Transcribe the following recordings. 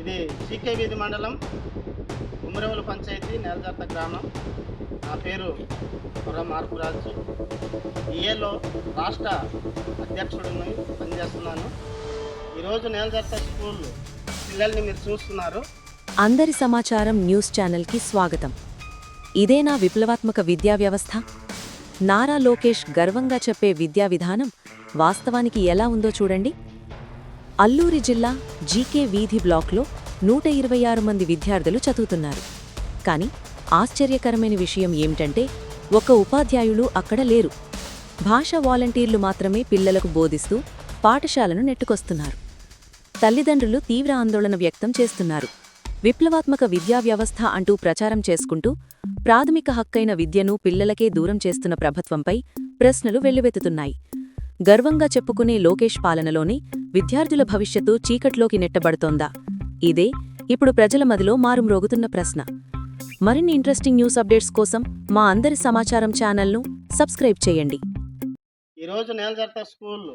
ఇది సీకే వీధి మండలం ఉమ్మరేవుల పంచాయతీ నేలజర్త గ్రామం. నా పేరు కుర్ర మార్పురాజు. ఈఏలో రాష్ట్ర అధ్యక్షుడిని పనిచేస్తున్నాను. ఈరోజు నేలజర్త స్కూల్ పిల్లల్ని మీరు చూస్తున్నారు. అందరి సమాచారం న్యూస్ ఛానల్కి స్వాగతం. ఇదే నా విప్లవాత్మక విద్యా వ్యవస్థ? నారా లోకేష్ గర్వంగా చెప్పే విద్యా విధానం వాస్తవానికి ఎలా ఉందో చూడండి. అల్లూరి జిల్లా జీకే వీధి బ్లాక్లో నూట ఇరవై ఆరు మంది విద్యార్థులు చదువుతున్నారు. కాని ఆశ్చర్యకరమైన విషయం ఏమిటంటే ఒక ఉపాధ్యాయులు అక్కడ లేరు. భాషా వాలంటీర్లు మాత్రమే పిల్లలకు బోధిస్తూ పాఠశాలను నెట్టుకొస్తున్నారు. తల్లిదండ్రులు తీవ్ర ఆందోళన వ్యక్తం చేస్తున్నారు. విప్లవాత్మక విద్యా వ్యవస్థ అంటూ ప్రచారం చేసుకుంటూ ప్రాథమిక హక్కైన విద్యను పిల్లలకే దూరం చేస్తున్న ప్రభుత్వంపై ప్రశ్నలు వెల్లువెత్తుతున్నాయి. గర్వంగా చెప్పుకునే లోకేష్ పాలనలోనే విద్యార్థుల భవిష్యత్తు చీకట్లోకి నెట్టబడుతోందా? ఇదే ఇప్పుడు ప్రజల మదిలో మారుమ్రోగుతున్న ప్రశ్న. మరిన్ని ఇంట్రెస్టింగ్ న్యూస్ అప్డేట్స్ కోసం మా అందరి సమాచారం ఛానల్ను సబ్స్క్రైబ్ చేయండి. ఈరోజు నేలజర్త స్కూల్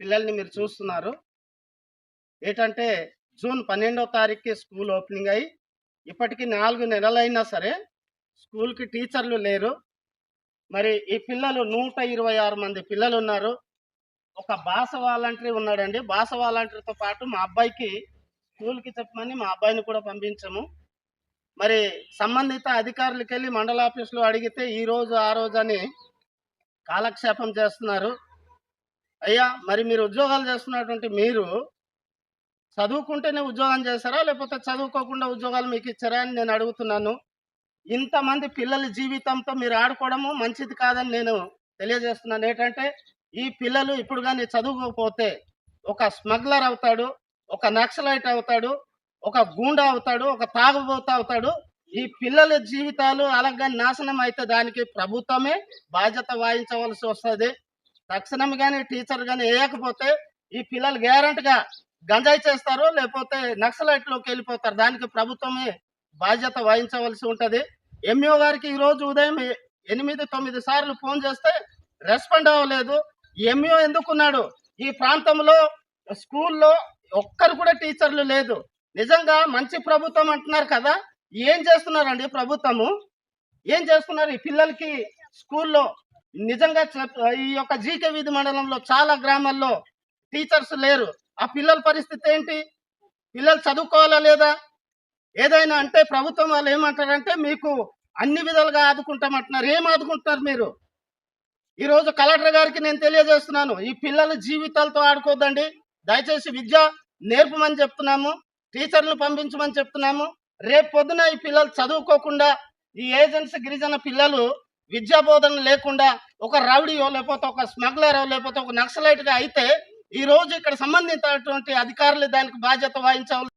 పిల్లల్ని మీరు చూస్తున్నారు. ఏంటంటే జూన్ పన్నెండవ తారీఖుకి స్కూల్ ఓపెనింగ్ అయ్యి ఇప్పటికి నాలుగు నెలలైనా సరే స్కూల్కి టీచర్లు లేరు. మరి ఈ పిల్లలు నూట ఇరవై ఆరు మంది పిల్లలు ఉన్నారు. ఒక భాష వాలంటరీ ఉన్నాడండి. భాష వాలంటరీతో పాటు మా అబ్బాయికి స్కూల్కి చెప్పమని మా అబ్బాయిని కూడా పంపించము. మరి సంబంధిత అధికారులకి వెళ్ళి మండల ఆఫీసులో అడిగితే ఈ రోజు ఆ రోజు అని కాలక్షేపం చేస్తున్నారు. అయ్యా మరి మీరు ఉద్యోగాలు చేస్తున్నటువంటి మీరు చదువుకుంటేనే ఉద్యోగం చేస్తారా లేకపోతే చదువుకోకుండా ఉద్యోగాలు మీకు ఇచ్చారా అని నేను అడుగుతున్నాను. ఇంతమంది పిల్లల జీవితంతో మీరు ఆడుకోవడము మంచిది కాదని నేను తెలియజేస్తున్నాను. ఏంటంటే ఈ పిల్లలు ఇప్పుడు కానీ చదువుకోకపోతే ఒక స్మగ్లర్ అవుతాడు ఒక నక్సలైట్ అవుతాడు ఒక గూండా అవుతాడు ఒక తాగుబోత అవుతాడు. ఈ పిల్లల జీవితాలు అలాగే నాశనం అయితే దానికి ప్రభుత్వమే బాధ్యత వాయించవలసి వస్తుంది. తక్షణం కానీ టీచర్ కానీ వేయకపోతే ఈ పిల్లలు గ్యారంటీగా గంజాయి చేస్తారు లేకపోతే నక్సలైట్లోకి వెళ్ళిపోతారు. దానికి ప్రభుత్వమే బాధ్యత వహించవలసి ఉంటుంది. ఎంఈఓ గారికి ఈరోజు ఉదయం ఎనిమిది తొమ్మిది సార్లు ఫోన్ చేస్తే రెస్పాండ్ అవ్వలేదు. ఎంఈఓ ఎందుకున్నాడు ఈ ప్రాంతంలో స్కూల్లో ఒక్కరు కూడా టీచర్లు లేదు. నిజంగా మంచి ప్రభుత్వం అంటున్నారు కదా? ఏం చేస్తున్నారండి ప్రభుత్వము? ఏం చేస్తున్నారు ఈ పిల్లలకి స్కూల్లో? నిజంగా ఈ యొక్క జీకే వీధి మండలంలో చాలా గ్రామాల్లో టీచర్స్ లేరు. ఆ పిల్లల పరిస్థితి ఏంటి? పిల్లలు చదువుకోవాలా లేదా? ఏదైనా అంటే ప్రభుత్వం వాళ్ళు ఏమంటారంటే మీకు అన్ని విధాలుగా ఆదుకుంటామంటున్నారు ఏం ఆదుకుంటున్నారు మీరు? ఈ రోజు కలెక్టర్ గారికి నేను తెలియజేస్తున్నాను ఈ పిల్లల జీవితాలతో ఆడుకోద్దండి దయచేసి విద్య నేర్పమని చెప్తున్నాము టీచర్లు పంపించమని చెప్తున్నాము. రేపు పొద్దున ఈ పిల్లలు చదువుకోకుండా ఈ ఏజెన్సీ గిరిజన పిల్లలు విద్యా బోధన లేకుండా ఒక రౌడీయో లేకపోతే ఒక స్మగ్లరో లేకపోతే ఒక నక్సలైట్గా అయితే ఈ రోజు ఇక్కడ సంబంధించినటువంటి అధికారులు దానికి బాధ్యత వహించవలసి